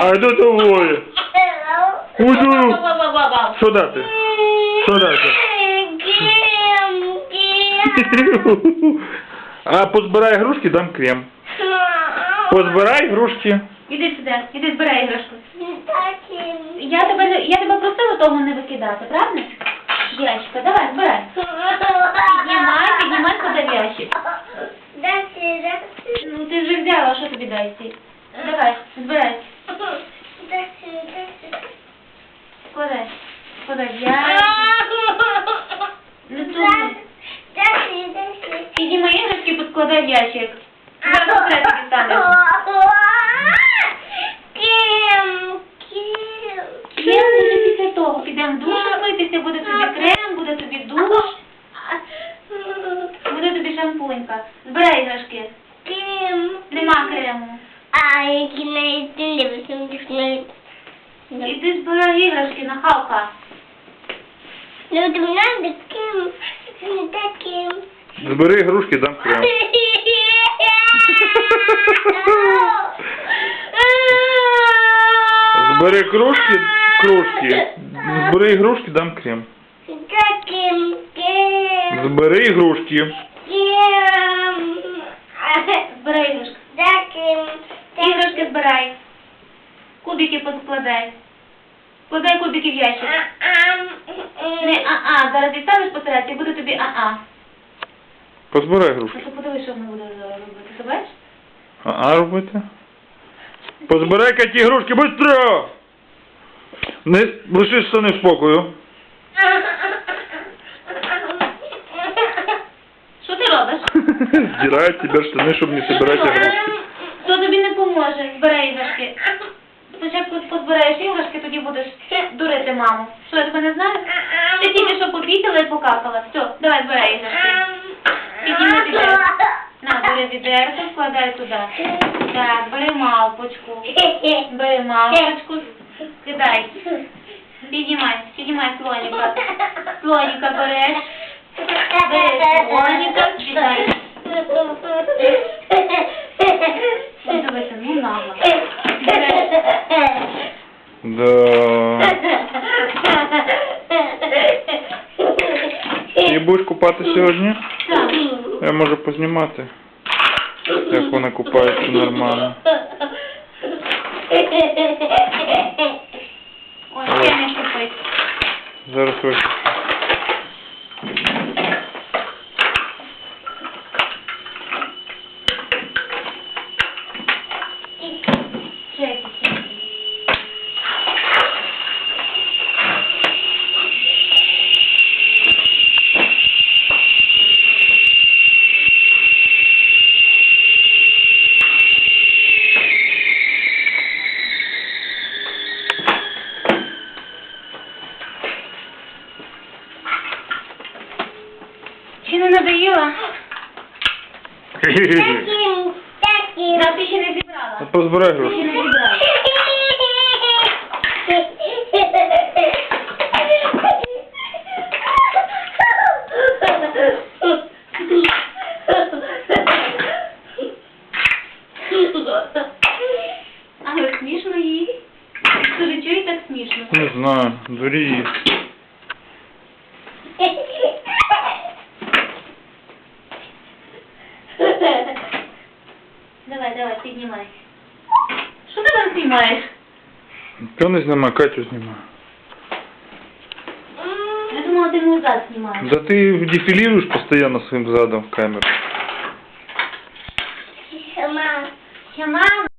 А хто твоє? Уйду. Що дати? Що дати? А позбирай ігрушки, дам крем. Позбирай ігрушки. Іди сюди, іди збирай іграшку. Я тебе, я тебе просила того не викидати, правда? Ящика, давай, збирай. Піднімай, піднімай сюди ящик. Ну ти вже взяла, що тобі дайте? Давай, збирай, складай. Складай в ящик. Не думай. Піднімай іграшки, в ящик. Зараз тобі станеш. Крем вже після того. Підемо в душ митися, буде тобі крем, буде тобі душ, буде тобі шампунька. Збирай іграшки. Нема крему. Іди збирай іграшки, нахалка. Збери ігрушки, дам крем. Збери кружки, кружки. Збери ігрушки, дам крем. Збери ігрушки. Збирай іграшки. Іграшки збирай. Кубики поскладай. Складай кубики в ящик. Не а-а, зараз дістанеш посередці, буде тобі а-а. Позбирай А ігрушки. то подивись, що вона буде робити. Ти бачиш? А, робити? Позбирай ті ігрушки, быстро! Не лиши штани в спокою. Що ти робиш? Здирай тебе штани, щоб не собирати ігрушки. То тобі не поможе. Збирай іграшки. Спочатку позбираєш іграшки, тоді будеш дурити маму. Що, я тебе не знаю? Ти тільки що попітила і покакала. Все, давай збирай іграшки. Підніми відерко. На, бери відерко, складай туди. Так, бери мавпочку. Бери мавпочку. Кидай. Піднімай, піднімай слоніка. Слоніка береш. Бери слоніка, кидай. Ну, дивися, ну нагло. Да. Ти будеш купати сьогодні? Так. Я можу познімати, як вона купається нормально. Ой, я не купить. Зараз ось. не надоїла? Да, ти ще не зібрала. Позбирай Ти ще гроші. не зібрала. Але смішно їй. Скажи, чого їй так смішно? Не знаю, дурі. Давай, Давай, піднімай. Що ти там знімаєш? Та не знімай, Катю снимаю. Я думала, ти мій зад знімаєш. Да ты дефилируешь постоянно своим задом в камеру. Сама. мама.